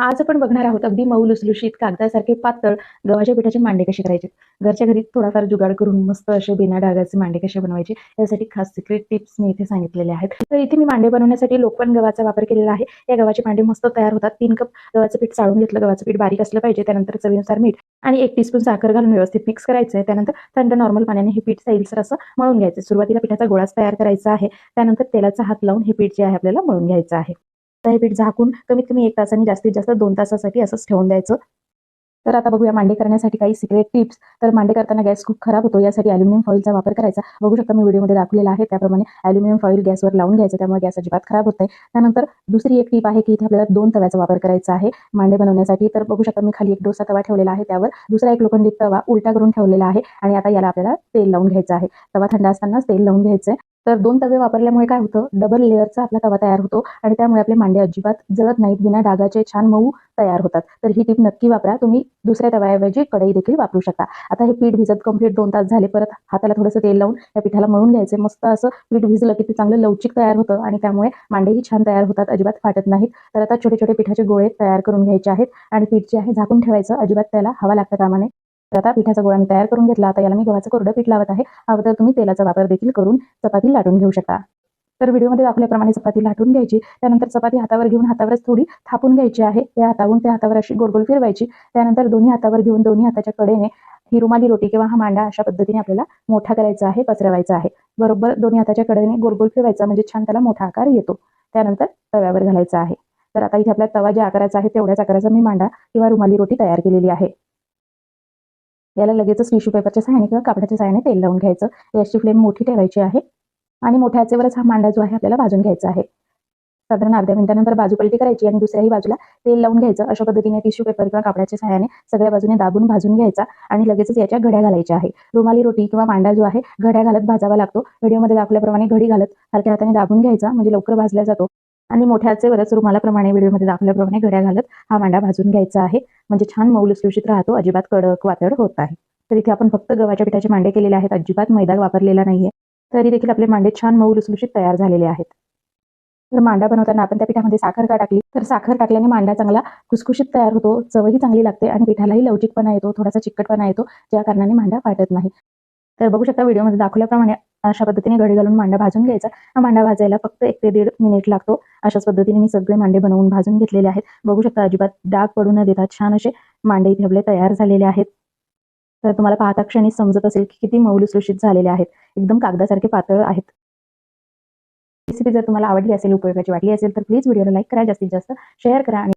आज आपण बघणार आहोत अगदी मऊ लुसलुशीत कागदासारखे पातळ गव्हाच्या पिठाचे मांडे कसे करायचे? घरच्या घरी थोडाफार जुगाड करून मस्त असे बिना डागाचे मांडे कसे बनवायचे? यासाठी खास सिक्रेट टिप्स मी इथे सांगितलेले आहेत. तर इथे मी मांडे बनवण्यासाठी लोकवन गव्हाचा वापर केलेला आहे. या गव्हाचे मांडे मस्त तयार होतात. तीन कप गव्हाचं पीठ चाळून घेतलं. गव्हाचं पीठ बारीक असलं पाहिजे. त्यानंतर चवीनुसार मीठ आणि एक टीस्पून साखर घालून व्यवस्थित मिक्स करायचं आहे त्यानंतर थंड नॉर्मल पाण्याने हे पीठ साईलसर असं मळून घ्यायचं. सुरुवातीला पिठाचा गोळाच तयार करायचा आहे. त्यानंतर तेलाचा हात लावून हे पीठ जे आहे आपल्याला मळून घ्यायचं आहे. तर हे पीठ झाकून कमीत कमी एक तासाने जास्तीत जास्त दोन तासासाठी असंच ठेवून द्यायचं. तर आता बघूया मांडे करण्यासाठी काही सिक्रेट टिप्स तर मांडे करताना गॅस खूप खराब होतो यासाठी अल्युमिनियम फॉईलचा वापर करायचा. बघू शकता मी व्हिडिओमध्ये दाखवलेला आहे त्याप्रमाणे अल्युमिनियम फॉईल गॅसवर लावून घ्यायचं त्यामुळे गॅस अजिबात खराब होत नाही. त्यानंतर दुसरी एक टीप आहे की इथे आपल्याला दोन तव्याचा वापर करायचा आहे मांडे बनवण्यासाठी. तर बघू शकता मी खाली एक डोसा तवा ठेवलेला आहे त्यावर. दुसरा एक लोखंडी तवा उलटा करून ठेवलेला आहे आणि आता याला आपल्याला तेल लावून घ्यायचं आहे. तवा थंड असतानाच तेल लावून घ्यायचं आहे तर दोन तवे वापरल्यामुळे काय होतं? डबल लेअरचा आपला तवा तयार होतो आणि त्यामुळे आपले मांडे अजिबात जळत नाहीत बिना डागाचे छान मऊ तयार होतात. तर ही टीप नक्की वापरा. तुम्ही दुसऱ्या तव्याऐवजी कढई देखील वापरू शकता. आता हे पीठ भिजत कंप्लीट दोन तास झाले. परत हाताला थोडंसं तेल लावून या पिठाला मळून घ्यायचे. मस्त असं पीठ भिजलं की ते चांगलं लवचिक तयार होतं आणि त्यामुळे मांडेही छान तयार होतात. अजिबात फाटत नाहीत. तर आता छोटे छोटे पिठाचे गोळे तयार करून घ्यायचे आहेत आणि पीठ जे आहे झाकून ठेवायचं. अजिबात त्याला हवा लागता कामाने तर आता पिठाचा गोळा मी तयार करून घेतला. आता याला मी गव्हाचं कोरडं पीठ लावत आहे. अगोदर तुम्ही तेलाचा वापर देखील करून चपाती लाटून घेऊ शकता. तर व्हिडिओमध्ये दाखवल्याप्रमाणे चपाती लाटून घ्यायची. त्यानंतर चपाती हातावर घेऊन हातावरच थोडी थापून घ्यायची आहे. त्या हातावरून त्या हातावर अशी गोलगोल फिरवायची. त्यानंतर दोन्ही हातावर घेऊन दोन्ही हाताच्या कडेने ही रुमाली रोटी किंवा हा मांडा अशा पद्धतीने आपल्याला मोठा करायचा आहे पसरवायचा आहे. बरोबर दोन्ही हाताच्या कडेने गोलगोल फिरवायचा म्हणजे छान त्याला मोठा आकार येतो. त्यानंतर तव्यावर घालायचा आहे. तर आता इथे आपला तवा ज्या आकाराचा आहे तेवढ्याच आकाराचा मी मांडा किंवा रुमाली रोटी तयार केलेली आहे. याला लगेचच टिश्यू पेपरच्या सहाय्याने किंवा कापडाच्या सहाय्याने तेल लावून घ्यायचं. गॅसची फ्लेम मोठी ठेवायची आहे. आणि मोठ्या आचेवरच हा मांडा जो आहे आपल्याला भाजून घ्यायचा आहे. साधारण अर्ध्या मिनिटानंतर बाजू पलटी करायची आणि दुसऱ्याही बाजूला तेल लावून घ्यायचं. अशा पद्धतीने टिश्यू पेपर किंवा कापडाच्या सहाय्याने सगळ्या बाजूने दाबून भाजून घ्यायचा आणि लगेचच याच्या घड्या घालायच्या आहे. रुमाली रोटी किंवा मांडा जो आहे घड्या घालत भाजावा लागतो. व्हिडिओमध्ये दाखवल्याप्रमाणे घडी घालत हलक्या हाताने दाबून घ्यायचा. म्हणजे लवकर भाजला जातो. आणि मोठ्या वरच रुमालाप्रमाणे व्हिडिओमध्ये दाखवल्याप्रमाणे घड्या घालत हा मांडा भाजून घ्यायचा आहे. म्हणजे छान मऊ लुसलुशीत राहतो अजिबात कडक वातड होत आहे तर इथे आपण फक्त गव्हाच्या पिठाचे मांडे केलेले आहेत अजिबात मैदा वापरलेला नाहीये. तरी देखील आपले मांडे छान मऊ लुसलुशीत तयार झालेले आहेत. तर मांडा बनवताना आपण त्या पिठामध्ये साखर का टाकली? तर साखर टाकल्याने मांडा चांगला खुसखुशीत तयार होतो चवही चांगली लागते आणि पिठालाही लवचिकपणा येतो थोडासा चिकटपणा येतो ज्या कारणाने मांडा फाटत नाही. तर बघू शकता व्हिडिओमध्ये दाखवल्याप्रमाणे अशा पद्धतीने घडी घालून मांडा भाजून घ्यायचा. हा मांडा भाजायला फक्त एक ते दीड मिनिट लागतो. अशाच पद्धतीने मी सगळे मांडे बनवून भाजून घेतलेले आहेत. बघू शकता अजिबात डाग पडू न देता छान असे मांडे इथे आपले तयार झालेले आहेत. तर तुम्हाला पाहता क्षणी समजत असेल की किती मौलुसलुशीत झालेले आहेत. एकदम कागदासारखे पातळ आहेत. रेसिपी जर तुम्हाला आवडली असेल उपयोगाची वाटली असेल तर प्लीज व्हिडिओला लाईक करा. जास्तीत जास्त शेअर करा आणि